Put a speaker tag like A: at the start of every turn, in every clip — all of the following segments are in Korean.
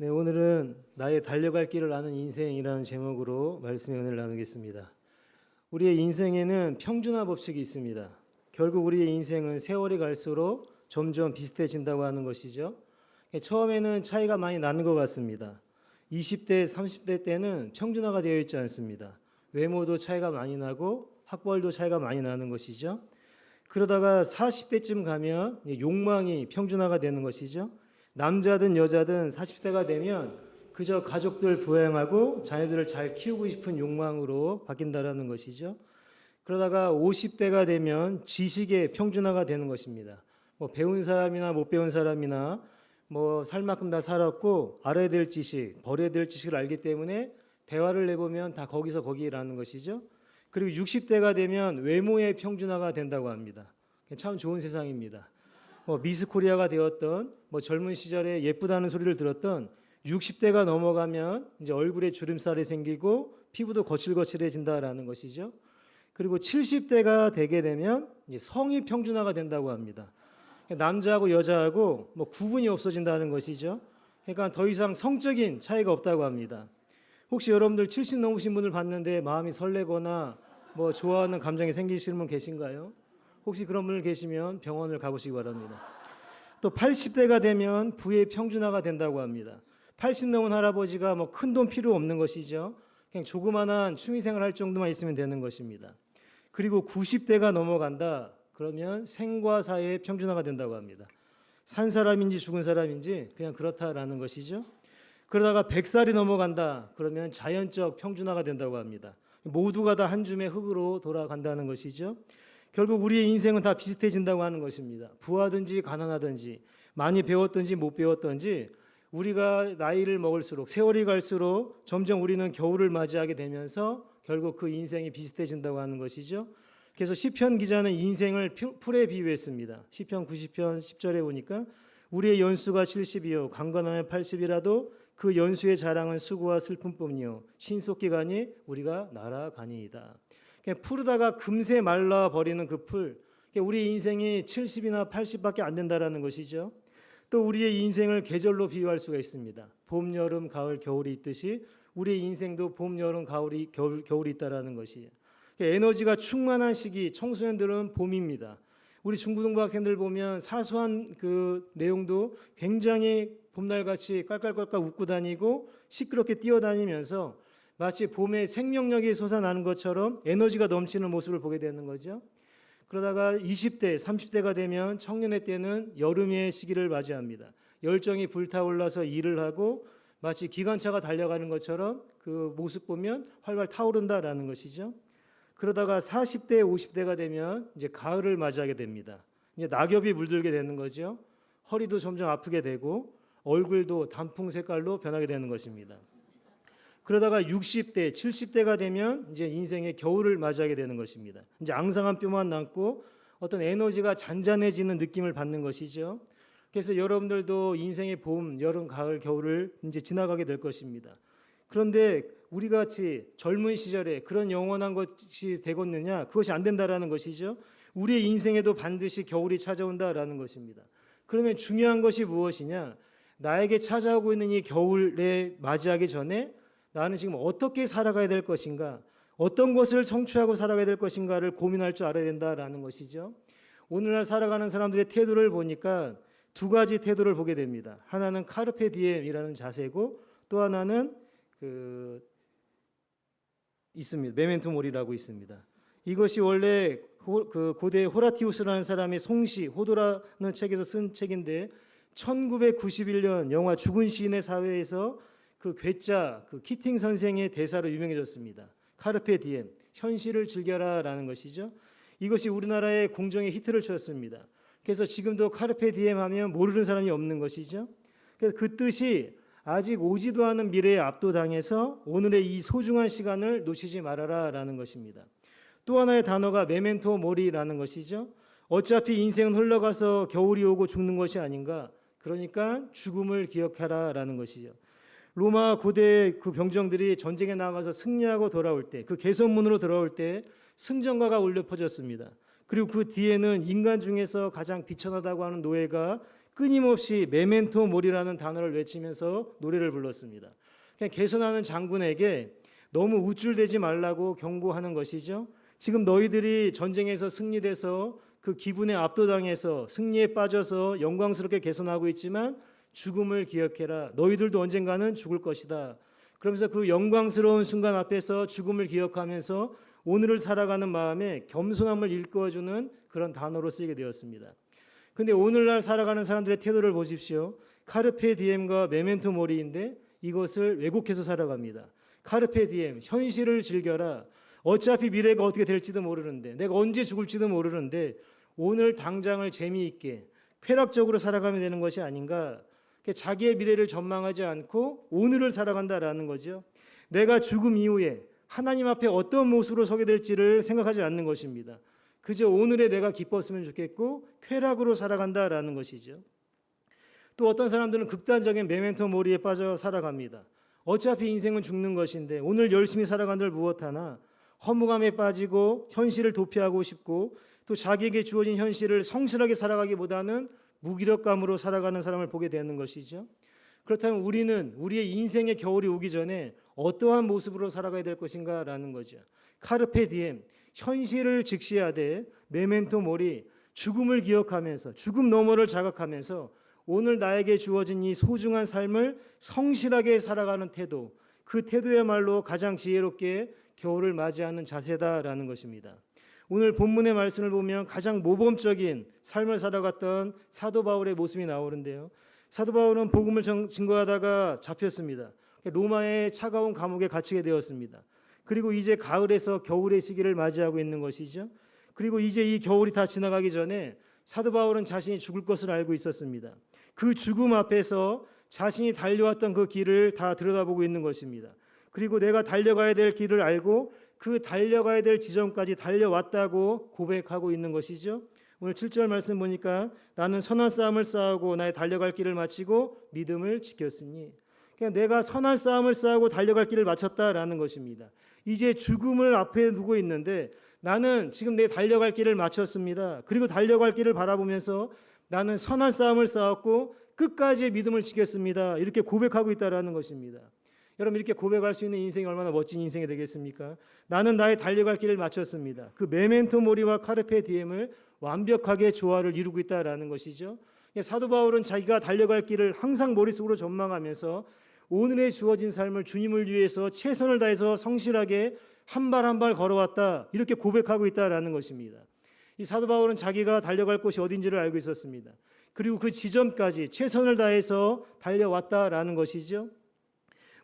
A: 네, 오늘은 나의 달려갈 길을 아는 인생이라는 제목으로 말씀의 은혜를 나누겠습니다. 우리의 인생에는 평준화 법칙이 있습니다. 결국 우리의 인생은 세월이 갈수록 점점 비슷해진다고 하는 것이죠. 처음에는 차이가 많이 나는 것 같습니다. 20대, 30대 때는 평준화가 되어 있지 않습니다. 외모도 차이가 많이 나고 학벌도 차이가 많이 나는 것이죠. 그러다가 40대쯤 가면 욕망이 평준화가 되는 것이죠. 남자든 여자든 40대가 되면 그저 가족들 부양하고 자녀들을 잘 키우고 싶은 욕망으로 바뀐다라는 것이죠. 그러다가 50대가 되면 지식의 평준화가 되는 것입니다. 뭐 배운 사람이나 못 배운 사람이나 뭐 살 만큼 다 살았고 알아야 될 지식, 버려야 될 지식을 알기 때문에 대화를 내보면 다 거기서 거기라는 것이죠. 그리고 60대가 되면 외모의 평준화가 된다고 합니다. 참 좋은 세상입니다. 뭐 미스 코리아가 되었던 뭐 젊은 시절에 예쁘다는 소리를 들었던 60대가 넘어가면 이제 얼굴에 주름살이 생기고 피부도 거칠거칠해진다라는 것이죠. 그리고 70대가 되게 되면 성이 평준화가 된다고 합니다. 남자하고 여자하고 뭐 구분이 없어진다는 것이죠. 그러니까 더 이상 성적인 차이가 없다고 합니다. 혹시 여러분들 70 넘으신 분을 봤는데 마음이 설레거나 뭐 좋아하는 감정이 생기시는 분 계신가요? 혹시 그런 분을 계시면 병원을 가보시기 바랍니다. 또 80대가 되면 부의 평준화가 된다고 합니다. 80 넘은 할아버지가 뭐 큰 돈 필요 없는 것이죠. 그냥 조그만한 취미생활 할 정도만 있으면 되는 것입니다. 그리고 90대가 넘어간다. 그러면 생과 사의 평준화가 된다고 합니다. 산 사람인지 죽은 사람인지 그냥 그렇다라는 것이죠. 그러다가 100살이 넘어간다. 그러면 자연적 평준화가 된다고 합니다. 모두가 다 한 줌의 흙으로 돌아간다는 것이죠. 결국 우리의 인생은 다 비슷해진다고 하는 것입니다. 부하든지 가난하든지 많이 배웠든지 못 배웠든지 우리가 나이를 먹을수록 세월이 갈수록 점점 우리는 겨울을 맞이하게 되면서 결국 그 인생이 비슷해진다고 하는 것이죠. 그래서 시편 기자는 인생을 표- 풀에 비유했습니다. 시편 90편 10절에 보니까 우리의 연수가 70이요 강건하면 80이라도 그 연수의 자랑은 수고와 슬픔뿐이요 신속 기간이 우리가 날아가니이다. 푸르다가 금세 말라 버리는 그 풀. 우리 인생이 70이나 80밖에 안 된다라는 것이죠. 또 우리의 인생을 계절로 비유할 수가 있습니다. 봄, 여름, 가을, 겨울이 있듯이 우리의 인생도 봄, 여름, 가을이 겨울, 겨울이 있다라는. 그러니까 에너지가 충만한 시기 청소년들은 봄입니다. 우리 중고등부 학생들 보면 사소한 그 내용도 굉장히 봄날같이 깔깔깔깔 웃고 다니고 시끄럽게 뛰어다니면서 마치 봄에 생명력이 솟아나는 것처럼 에너지가 넘치는 모습을 보게 되는 거죠. 그러다가 20대, 30대가 되면 청년의 때는 여름의 시기를 맞이합니다. 열정이 불타올라서 일을 하고 마치 기관차가 달려가는 것처럼 그 모습 보면 활활 타오른다라는 것이죠. 그러다가 40대, 50대가 되면 이제 가을을 맞이하게 됩니다. 이제 낙엽이 물들게 되는 거죠. 허리도 점점 아프게 되고 얼굴도 단풍 색깔로 변하게 되는 것입니다. 그러다가 60대, 70대가 되면 이제 인생의 겨울을 맞이하게 되는 것입니다. 이제 앙상한 뼈만 남고 어떤 에너지가 잔잔해지는 느낌을 받는 것이죠. 그래서 여러분들도 인생의 봄, 여름, 가을, 겨울을 이제 지나가게 될 것입니다. 그런데 우리 같이 젊은 시절에 그런 영원한 것이 되겠느냐? 그것이 안 된다라는 것이죠. 우리의 인생에도 반드시 겨울이 찾아온다라는 것입니다. 그러면 중요한 것이 무엇이냐? 나에게 찾아오고 있는 이 겨울에 맞이하기 전에 나는 지금 어떻게 살아가야 될 것인가? 어떤 것을 성취하고 살아가야 될 것인가를 고민할 줄 알아야 된다라는 것이죠. 오늘날 살아가는 사람들의 태도를 보니까 두 가지 태도를 보게 됩니다. 하나는 카르페 디엠이라는 자세고 또 하나는 그 있습니다. 메멘토 모리라고 있습니다. 이것이 원래 호, 그 고대 호라티우스라는 사람의 송시 호도라는 책에서 쓴 책인데 1991년 영화 죽은 시인의 사회에서 그 괴짜 그 키팅 선생의 대사로 유명해졌습니다. 카르페 디엠 현실을 즐겨라라는 것이죠. 이것이 우리나라의 공정에 히트를 쳤습니다. 그래서 지금도 카르페 디엠 하면 모르는 사람이 없는 것이죠. 그래서 그 뜻이 아직 오지도 않은 미래에 압도당해서 오늘의 이 소중한 시간을 놓치지 말아라라는 것입니다. 또 하나의 단어가 메멘토 모리라는 것이죠. 어차피 인생은 흘러가서 겨울이 오고 죽는 것이 아닌가. 그러니까 죽음을 기억하라라는 것이죠. 로마 고대 그 병정들이 전쟁에 나가서 승리하고 돌아올 때 그 개선문으로 돌아올 때 승전가가 울려 퍼졌습니다. 그리고 그 뒤에는 인간 중에서 가장 비천하다고 하는 노예가 끊임없이 메멘토 모리라는 단어를 외치면서 노래를 불렀습니다. 그냥 개선하는 장군에게 너무 우쭐대지 말라고 경고하는 것이죠. 지금 너희들이 전쟁에서 승리돼서 그 기분에 압도당해서 승리에 빠져서 영광스럽게 개선하고 있지만 죽음을 기억해라. 너희들도 언젠가는 죽을 것이다. 그러면서 그 영광스러운 순간 앞에서 죽음을 기억하면서 오늘을 살아가는 마음에 겸손함을 일깨워주는 그런 단어로 쓰이게 되었습니다. 근데 오늘날 살아가는 사람들의 태도를 보십시오. 카르페 디엠과 메멘토 모리인데 이것을 왜곡해서 살아갑니다. 카르페 디엠, 현실을 즐겨라. 어차피 미래가 어떻게 될지도 모르는데, 내가 언제 죽을지도 모르는데, 오늘 당장을 재미있게 쾌락적으로 살아가면 되는 것이 아닌가. 자기의 미래를 전망하지 않고 오늘을 살아간다라는 거죠. 내가 죽음 이후에 하나님 앞에 어떤 모습으로 서게 될지를 생각하지 않는 것입니다. 그저 오늘에 내가 기뻤으면 좋겠고 쾌락으로 살아간다라는 것이죠. 또 어떤 사람들은 극단적인 메멘토 모리에 빠져 살아갑니다. 어차피 인생은 죽는 것인데 오늘 열심히 살아간들 무엇하나 허무감에 빠지고 현실을 도피하고 싶고 또 자기에게 주어진 현실을 성실하게 살아가기보다는 무기력감으로 살아가는 사람을 보게 되는 것이죠. 그렇다면 우리는 우리의 인생의 겨울이 오기 전에 어떠한 모습으로 살아가야 될 것인가라는 거죠. 카르페 디엠 현실을 직시하되 메멘토 모리 죽음을 기억하면서 죽음 너머를 자각하면서 오늘 나에게 주어진 이 소중한 삶을 성실하게 살아가는 태도 그 태도야말로 가장 지혜롭게 겨울을 맞이하는 자세다라는 것입니다. 오늘 본문의 말씀을 보면 가장 모범적인 삶을 살아갔던 사도 바울의 모습이 나오는데요. 사도 바울은 복음을 증거하다가 잡혔습니다. 로마의 차가운 감옥에 갇히게 되었습니다. 그리고 이제 가을에서 겨울의 시기를 맞이하고 있는 것이죠. 그리고 이제 이 겨울이 다 지나가기 전에 사도 바울은 자신이 죽을 것을 알고 있었습니다. 그 죽음 앞에서 자신이 달려왔던 그 길을 다 들여다보고 있는 것입니다. 그리고 내가 달려가야 될 길을 알고 그 달려가야 될 지점까지 달려왔다고 고백하고 있는 것이죠. 오늘 7절 말씀 보니까 나는 선한 싸움을 싸우고 나의 달려갈 길을 마치고 믿음을 지켰으니 그냥 내가 선한 싸움을 싸우고 달려갈 길을 마쳤다라는 것입니다. 이제 죽음을 앞에 두고 있는데 나는 지금 내 달려갈 길을 마쳤습니다. 그리고 달려갈 길을 바라보면서 나는 선한 싸움을 싸웠고 끝까지 믿음을 지켰습니다. 이렇게 고백하고 있다라는 것입니다. 여러분 이렇게 고백할 수 있는 인생이 얼마나 멋진 인생이 되겠습니까? 나는 나의 달려갈 길을 마쳤습니다. 그 메멘토 모리와 카르페 디엠을 완벽하게 조화를 이루고 있다라는 것이죠. 사도 바울은 자기가 달려갈 길을 항상 머릿속으로 전망하면서 오늘의 주어진 삶을 주님을 위해서 최선을 다해서 성실하게 한 발 한 발 걸어왔다 이렇게 고백하고 있다라는 것입니다. 이 사도 바울은 자기가 달려갈 곳이 어딘지를 알고 있었습니다. 그리고 그 지점까지 최선을 다해서 달려왔다라는 것이죠.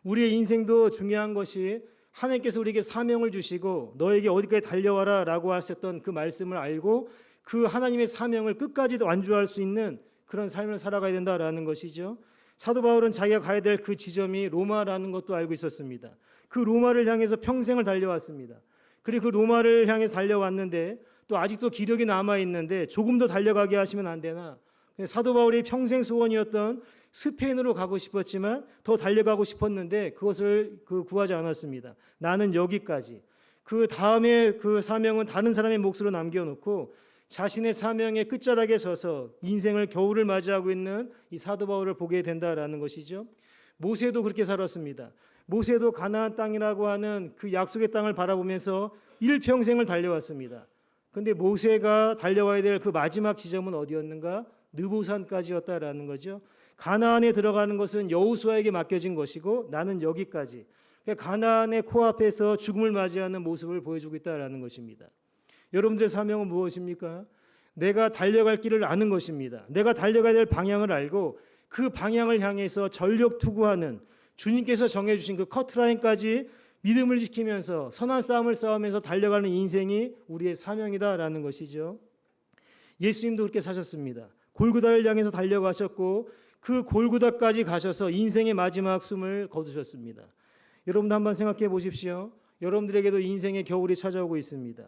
A: 우리의 인생도 중요한 것이 하나님께서 우리에게 사명을 주시고 너에게 어디까지 달려와라라고 하셨던 그 말씀을 알고 그 하나님의 사명을 끝까지 완주할 수 있는 그런 삶을 살아가야 된다라는 것이죠. 사도 바울은 자기가 가야 될 그 지점이 로마라는 것도 알고 있었습니다. 그 로마를 향해서 평생을 달려왔습니다. 그리고 그 로마를 향해서 달려왔는데 또 아직도 기력이 남아 있는데 조금 더 달려가게 하시면 안 되나? 사도 바울이 평생 소원이었던 스페인으로 가고 싶었지만 더 달려가고 싶었는데 그것을 그 구하지 않았습니다. 나는 여기까지. 그 다음에 그 사명은 다른 사람의 몫으로 남겨놓고 자신의 사명의 끝자락에 서서 인생을 겨울을 맞이하고 있는 이 사도 바울을 보게 된다라는 것이죠. 모세도 그렇게 살았습니다. 모세도 가나안 땅이라고 하는 그 약속의 땅을 바라보면서 일평생을 달려왔습니다. 근데 모세가 달려와야 될 그 마지막 지점은 어디였는가? 느보산까지였다라는 거죠. 가나안에 들어가는 것은 여호수아에게 맡겨진 것이고 나는 여기까지. 그러니까 가나안의 코앞에서 죽음을 맞이하는 모습을 보여주고 있다라는 것입니다. 여러분들의 사명은 무엇입니까? 내가 달려갈 길을 아는 것입니다. 내가 달려가야 될 방향을 알고 그 방향을 향해서 전력 투구하는 주님께서 정해주신 그 커트라인까지 믿음을 지키면서 선한 싸움을 싸우면서 달려가는 인생이 우리의 사명이다라는 것이죠. 예수님도 그렇게 사셨습니다. 골고다를 향해서 달려가셨고 그 골고다까지 가셔서 인생의 마지막 숨을 거두셨습니다. 여러분도 한번 생각해 보십시오. 여러분들에게도 인생의 겨울이 찾아오고 있습니다.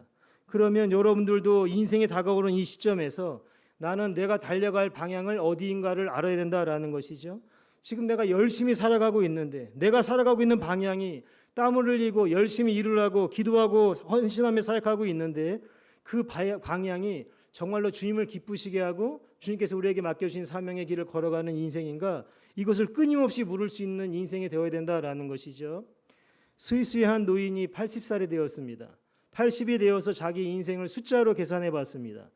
A: 그러면 여러분들도 인생이 다가오는 이 시점에서 나는 내가 달려갈 방향을 어디인가를 알아야 된다라는 것이죠. 지금 내가 열심히 살아가고 있는데 내가 살아가고 있는 방향이 땀을 흘리고 열심히 일을 하고 기도하고 헌신하며 사역하고 있는데 그 방향이 정말로 주님을 기쁘시게 하고 주님께서 우리에게 맡겨주신 사명의 길을 걸어가는 인생인가 이것을 끊임없이 물을 수 있는 인생이 되어야 된다라는 것이죠. 스위스의 한 노인이 80살이 되었습니다. 80이 되어서 자기 인생을 숫자로 계산해 봤습니다.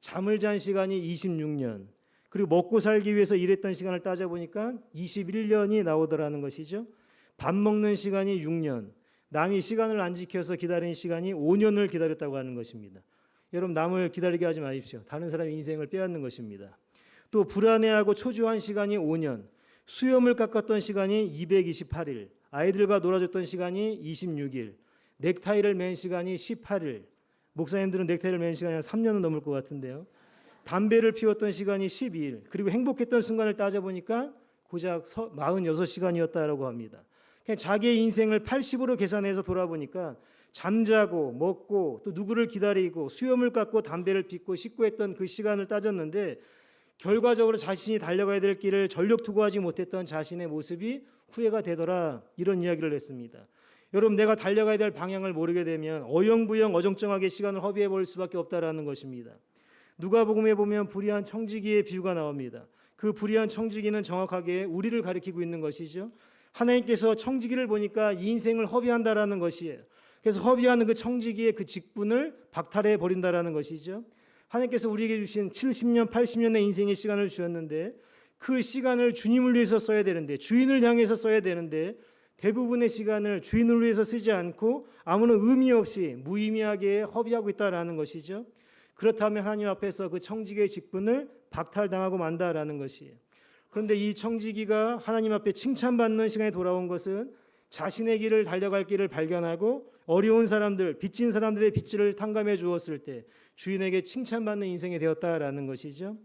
A: 잠을 잔 시간이 26년, 그리고 먹고 살기 위해서 일했던 시간을 따져보니까 21년이 나오더라는 것이죠. 밥 먹는 시간이 6년, 남이 시간을 안 지켜서 기다린 시간이 5년을 기다렸다고 하는 것입니다. 여러분 남을 기다리게 하지 마십시오. 다른 사람의 인생을 빼앗는 것입니다. 또 불안해하고 초조한 시간이 5년, 수염을 깎았던 시간이 228일, 아이들과 놀아줬던 시간이 26일, 넥타이를 맨 시간이 18일. 목사님들은 넥타이를 맨 시간이 한 3년은 넘을 것 같은데요. 담배를 피웠던 시간이 12일, 그리고 행복했던 순간을 따져보니까 고작 46시간이었다라고 합니다. 그냥 자기의 인생을 80으로 계산해서 돌아보니까 잠자고 먹고 또 누구를 기다리고 수염을 깎고 담배를 피고 씻고 했던 그 시간을 따졌는데 결과적으로 자신이 달려가야 될 길을 전력 투구하지 못했던 자신의 모습이 후회가 되더라 이런 이야기를 했습니다. 여러분 내가 달려가야 될 방향을 모르게 되면 어영부영 어정쩡하게 시간을 허비해 버릴 수밖에 없다라는 것입니다. 누가복음에 보면 불의한 청지기의 비유가 나옵니다. 그 불의한 청지기는 정확하게 우리를 가리키고 있는 것이죠. 하나님께서 청지기를 보니까 이 인생을 허비한다라는 것이에요. 그래서 허비하는 그 청지기의 그 직분을 박탈해 버린다라는 것이죠. 하나님께서 우리에게 주신 70년, 80년의 인생의 시간을 주셨는데 그 시간을 주님을 위해서 써야 되는데 주인을 향해서 써야 되는데 대부분의 시간을 주인을 위해서 쓰지 않고 아무런 의미 없이 무의미하게 허비하고 있다라는 것이죠. 그렇다면 하나님 앞에서 그 청지기의 직분을 박탈당하고 만다라는 것이에요. 그런데 이 청지기가 하나님 앞에 칭찬받는 시간에 돌아온 것은 자신의 길을 달려갈 길을 발견하고 어려운 사람들, 빚진 사람들의 빚을 탕감해 주었을 때 주인에게 칭찬받는 인생이 되었다라는 것이죠.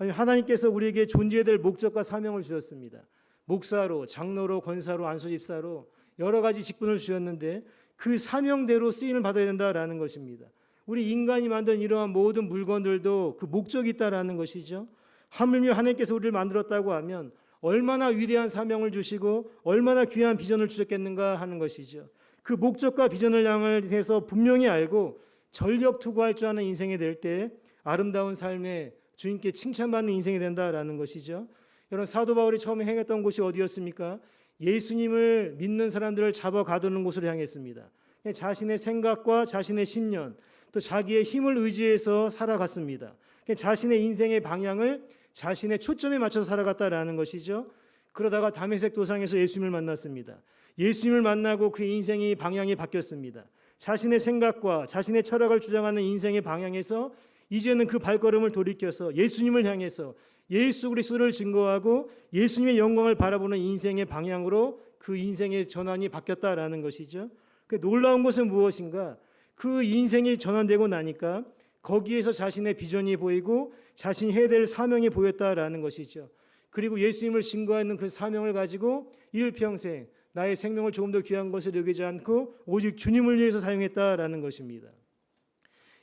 A: 하나님께서 우리에게 존재해야 될 목적과 사명을 주셨습니다. 목사로, 장로로, 권사로, 안수집사로 여러 가지 직분을 주셨는데 그 사명대로 쓰임을 받아야 된다라는 것입니다. 우리 인간이 만든 이러한 모든 물건들도 그 목적이 있다라는 것이죠. 하물며 하나님께서 우리를 만들었다고 하면 얼마나 위대한 사명을 주시고 얼마나 귀한 비전을 주셨겠는가 하는 것이죠. 그 목적과 비전을 향해서 분명히 알고 전력 투구할 줄 아는 인생이 될 때 아름다운 삶에 주님께 칭찬받는 인생이 된다라는 것이죠. 여러분 사도 바울이 처음에 행했던 곳이 어디였습니까? 예수님을 믿는 사람들을 잡아 가두는 곳으로 향했습니다. 자신의 생각과 자신의 신념 또 자기의 힘을 의지해서 살아갔습니다. 자신의 인생의 방향을 자신의 초점에 맞춰서 살아갔다라는 것이죠. 그러다가 담에색 도상에서 예수님을 만났습니다. 예수님을 만나고 그 인생의 방향이 바뀌었습니다. 자신의 생각과 자신의 철학을 주장하는 인생의 방향에서 이제는 그 발걸음을 돌이켜서 예수님을 향해서 예수 그리스도를 증거하고 예수님의 영광을 바라보는 인생의 방향으로 그 인생의 전환이 바뀌었다라는 것이죠. 그 놀라운 것은 무엇인가? 그 인생이 전환되고 나니까 거기에서 자신의 비전이 보이고 자신이 해야 될 사명이 보였다라는 것이죠. 그리고 예수님을 증거하는 그 사명을 가지고 일평생 나의 생명을 조금 더 귀한 것을 여기지 않고 오직 주님을 위해서 사용했다라는 것입니다.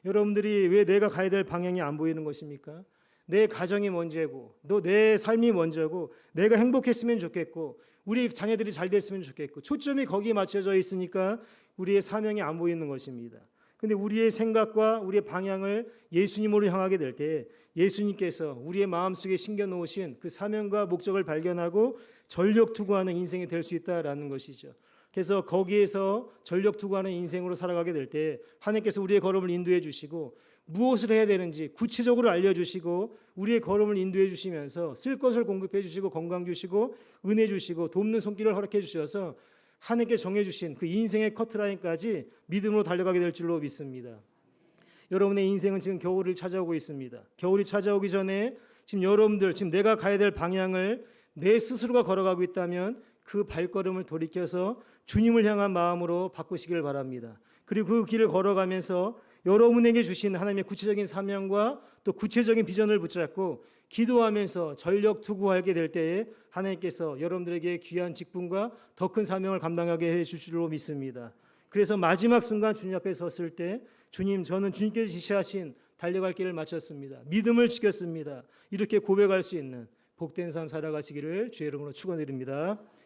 A: 여러분들이 왜 내가 가야 될 방향이 안 보이는 것입니까? 내 가정이 먼저고, 또내 삶이 먼저고, 내가 행복했으면 좋겠고, 우리 자녀들이 잘 됐으면 좋겠고, 초점이 거기에 맞춰져 있으니까 우리의 사명이 안 보이는 것입니다. 근데 우리의 생각과 우리의 방향을 예수님으로 향하게 될 때 예수님께서 우리의 마음속에 심겨 놓으신 그 사명과 목적을 발견하고 전력 투구하는 인생이 될 수 있다라는 것이죠. 그래서 거기에서 전력 투구하는 인생으로 살아가게 될 때 하나님께서 우리의 걸음을 인도해 주시고 무엇을 해야 되는지 구체적으로 알려 주시고 우리의 걸음을 인도해 주시면서 쓸 것을 공급해 주시고 건강 주시고 은혜 주시고 돕는 손길을 허락해 주셔서 하나님께 정해 주신 그 인생의 커트라인까지 믿음으로 달려가게 될 줄로 믿습니다. 여러분의 인생은 지금 겨울을 찾아오고 있습니다. 겨울이 찾아오기 전에 지금 여러분들 지금 내가 가야 될 방향을 내 스스로가 걸어가고 있다면 그 발걸음을 돌이켜서 주님을 향한 마음으로 바꾸시길 바랍니다. 그리고 그 길을 걸어가면서 여러분에게 주신 하나님의 구체적인 사명과 또 구체적인 비전을 붙잡고 기도하면서 전력 투구하게 될 때에 하나님께서 여러분들에게 귀한 직분과 더 큰 사명을 감당하게 해 주실 줄로 믿습니다. 그래서 마지막 순간 주님 앞에 섰을 때 주님 저는 주님께서 지시하신 달려갈 길을 마쳤습니다. 믿음을 지켰습니다. 이렇게 고백할 수 있는 복된 삶 살아가시기를 주의 이름으로 축원드립니다.